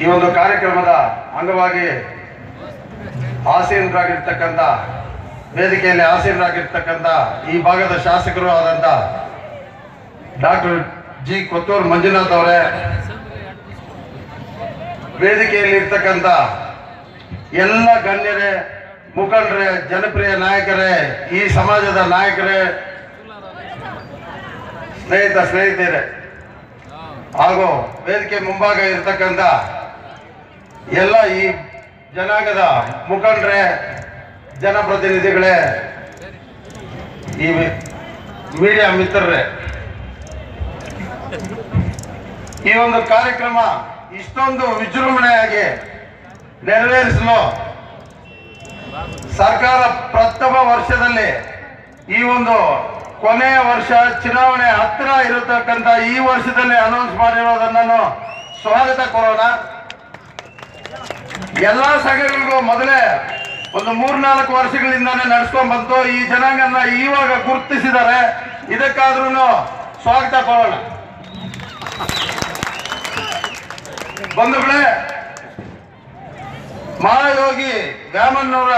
ಈ ಒಂದು ಕಾರ್ಯಕ್ರಮದ ಅಂಗವಾಗಿ ಆಸೀನರಾಗಿರ್ತಕ್ಕಂಥ, ವೇದಿಕೆಯಲ್ಲಿ ಆಸೀನರಾಗಿರ್ತಕ್ಕಂಥ ಈ ಭಾಗದ ಶಾಸಕರು ಆದಂಥ ಡಾಕ್ಟರ್ ಜಿ ಕೊತ್ತೂರು ಮಂಜುನಾಥ್ ಅವರೇ, ವೇದಿಕೆಯಲ್ಲಿ ಇರ್ತಕ್ಕಂಥ ಎಲ್ಲ ಗಣ್ಯರೇ, ಮುಖಂಡರೇ, ಜನಪ್ರಿಯ ನಾಯಕರೇ, ಈ ಸಮಾಜದ ನಾಯಕರೇ, ಸ್ನೇಹಿತ, ಸ್ನೇಹಿತರೆ, ಹಾಗೂ ವೇದಿಕೆ ಮುಂಭಾಗ ಇರ್ತಕ್ಕಂಥ ಎಲ್ಲ ಈ ಜನಾಂಗದ ಮುಖಂಡರೇ, ಜನಪ್ರತಿನಿಧಿಗಳೇ, ಈ ಮೀಡಿಯಾ ಮಿತ್ರರೇ, ಈ ಒಂದು ಕಾರ್ಯಕ್ರಮ ಇಷ್ಟೊಂದು ವಿಜೃಂಭಣೆಯಾಗಿ ನೆರವೇರಿಸಲು ಸರ್ಕಾರ ಪ್ರಥಮ ವರ್ಷದಲ್ಲಿ ಈ ಒಂದು ಕೊನೆಯ ವರ್ಷ ಚುನಾವಣೆ ಹತ್ತಿರ ಇರತಕ್ಕಂಥ ಈ ವರ್ಷದಲ್ಲಿ ಅನೌನ್ಸ್ ಮಾಡಿರೋದನ್ನು ಸ್ವಾಗತ ಕೊರೋಣ ಎಲ್ಲಾ ಸಂಘಗಳಿಗೂ ಮೊದಲೇ ಒಂದು ಮೂರ್ನಾಲ್ಕು ವರ್ಷಗಳಿಂದಾನೇ ನಡ್ಸ್ಕೊಂಡ್ ಬಂತು. ಈ ಜನಾಂಗನ ಇವಾಗ ಗುರುತಿಸಿದ್ದಾರೆ. ಇದಕ್ಕಾದ್ರೂ ಸ್ವಾಗತ ಕೊಡೋಣ ಬಂಧುಗಳೇ ಮಹಾಯೋಗಿ ವ್ಯಾಮನ್ನವರ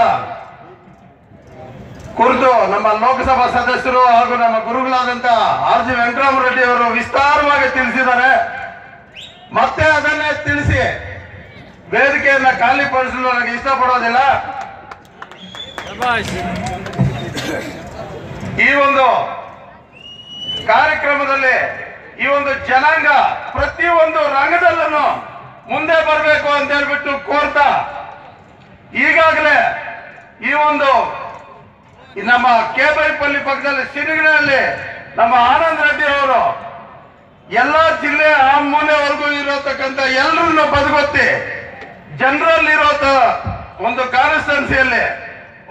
ಕುರಿತು ನಮ್ಮ ಲೋಕಸಭಾ ಸದಸ್ಯರು ಹಾಗೂ ನಮ್ಮ ಗುರುಗಳಾದಂತ ಆರ್ ಜಿ ವೆಂಕಟರಾಮರೆಡ್ಡಿ ಅವರು ವಿಸ್ತಾರವಾಗಿ ತಿಳಿಸಿದ್ದಾರೆ. ಮತ್ತೆ ಅದನ್ನೇ ತಿಳಿಸಿ ವೇದಿಕೆಯನ್ನ ಖಾಲಿ ಪಡಿಸಲು ನನಗೆ ಇಷ್ಟಪಡೋದಿಲ್ಲ. ಈ ಒಂದು ಕಾರ್ಯಕ್ರಮದಲ್ಲಿ ಈ ಒಂದು ಜನಾಂಗ ಪ್ರತಿಯೊಂದು ರಂಗದಲ್ಲೂ ಮುಂದೆ ಬರಬೇಕು ಅಂತ ಹೇಳ್ಬಿಟ್ಟು ಕೋರ್ತಾ ಈಗಾಗಲೇ ಈ ಒಂದು ನಮ್ಮ ಕೇಬೈಪಲ್ಲಿ ಪಕ್ಕದಲ್ಲಿ ಸಿರಿಗಿನಲ್ಲಿ ನಮ್ಮ ಆನಂದ್ ರೆಡ್ಡಿ ಅವರು ಎಲ್ಲಾ ಜಿಲ್ಲೆ ಆ ಮೂಲೆವರೆಗೂ ಇರತಕ್ಕಂಥ ಎಲ್ಲರನ್ನ ಬದುಗೊತ್ತಿ ಜನರಲ್ಲಿ ಇರೋ ಒಂದು ಕಾನ್ಸ್ಟಿಟ್ಯೂನ್ಸಿಯಲ್ಲಿ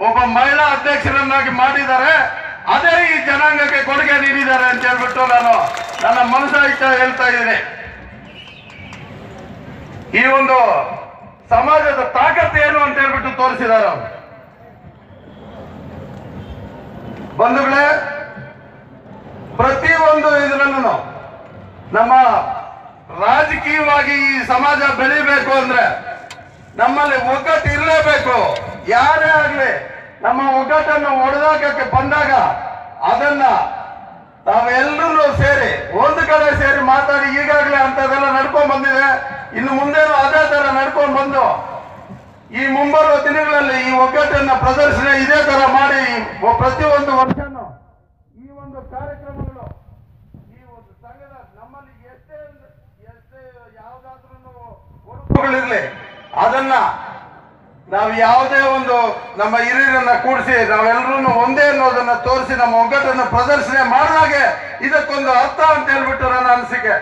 ಒಬ್ಬ ಮಹಿಳಾ ಅಧ್ಯಕ್ಷರನ್ನಾಗಿ ಮಾಡಿದ್ದಾರೆ. ಅದೇ ಈ ಜನಾಂಗಕ್ಕೆ ಕೊಡುಗೆ ನೀಡಿದ್ದಾರೆ ಅಂತ ಹೇಳ್ಬಿಟ್ಟು ನಾನು ನನ್ನ ಮನಸ್ಸಾಯ್ತ ಹೇಳ್ತಾ ಇದ್ದೀನಿ. ಈ ಒಂದು ಸಮಾಜದ ತಾಕತ್ ಏನು ಅಂತ ಹೇಳ್ಬಿಟ್ಟು ತೋರಿಸಿದ್ದಾರೆ ಅವರು. ಬಂಧುಗಳೇ, ಪ್ರತಿಯೊಂದು ಇದರಲ್ಲೂ ನಮ್ಮ ರಾಜಕೀಯವಾಗಿ ಈ ಸಮಾಜ ಬೆಳಿಬೇಕು ಅಂದ್ರೆ ನಮ್ಮಲ್ಲಿ ಒಗ್ಗಟ್ಟು ಇರಲೇಬೇಕು. ಯಾರೇ ಆಗ್ಲಿ, ನಮ್ಮ ಒಗ್ಗಟ್ಟನ್ನು ಒಡೆದಾಕಕ್ಕೆ ಬಂದಾಗ ಅದನ್ನ ತಾವೆಲ್ಲರೂ ಸೇರಿ, ಒಂದು ಕಡೆ ಸೇರಿ ಮಾತಾಡಿ, ಈಗಾಗಲೇ ಅಂತದೆಲ್ಲ ನಡ್ಕೊಂಡ್ ಬಂದಿದೆ. ಇನ್ನು ಮುಂದೇನು ಅದೇ ತರ ನಡ್ಕೊಂಡ್ ಬಂದು ಈ ಮುಂಬರುವ ದಿನಗಳಲ್ಲಿ ಈ ಒಗ್ಗಟ್ಟನ್ನ ಪ್ರದರ್ಶನ ಇದೇ ತರ ಮಾಡಿ ಪ್ರತಿಯೊಂದು ವರ್ಷನೂ ಈ ಒಂದು ಕಾರ್ಯಕ್ರಮಗಳು, ಈ ಒಂದು ಸಂಘದ ನಮ್ಮಲ್ಲಿ ಎಷ್ಟೇ ಎಷ್ಟೇ ಯಾವ್ದಾದ್ರೂ ಒಡಕುಗಳಿರ್ಲಿ ಅದನ್ನ ನಾವು ಯಾವುದೇ ಒಂದು ನಮ್ಮ ಹಿರಿಯರನ್ನ ಕೂಡಿಸಿ ನಾವೆಲ್ಲರೂ ಒಂದೇ ಅನ್ನೋದನ್ನ ತೋರಿಸಿ ನಮ್ಮ ಒಗ್ಗಟ್ಟನ್ನು ಪ್ರದರ್ಶನ ಮಾಡಿದಾಗೆ ಇದಕ್ಕೊಂದು ಅರ್ಥ ಅಂತ ಹೇಳ್ಬಿಟ್ಟು ನನ್ನ ಅನಿಸಿಕೆ.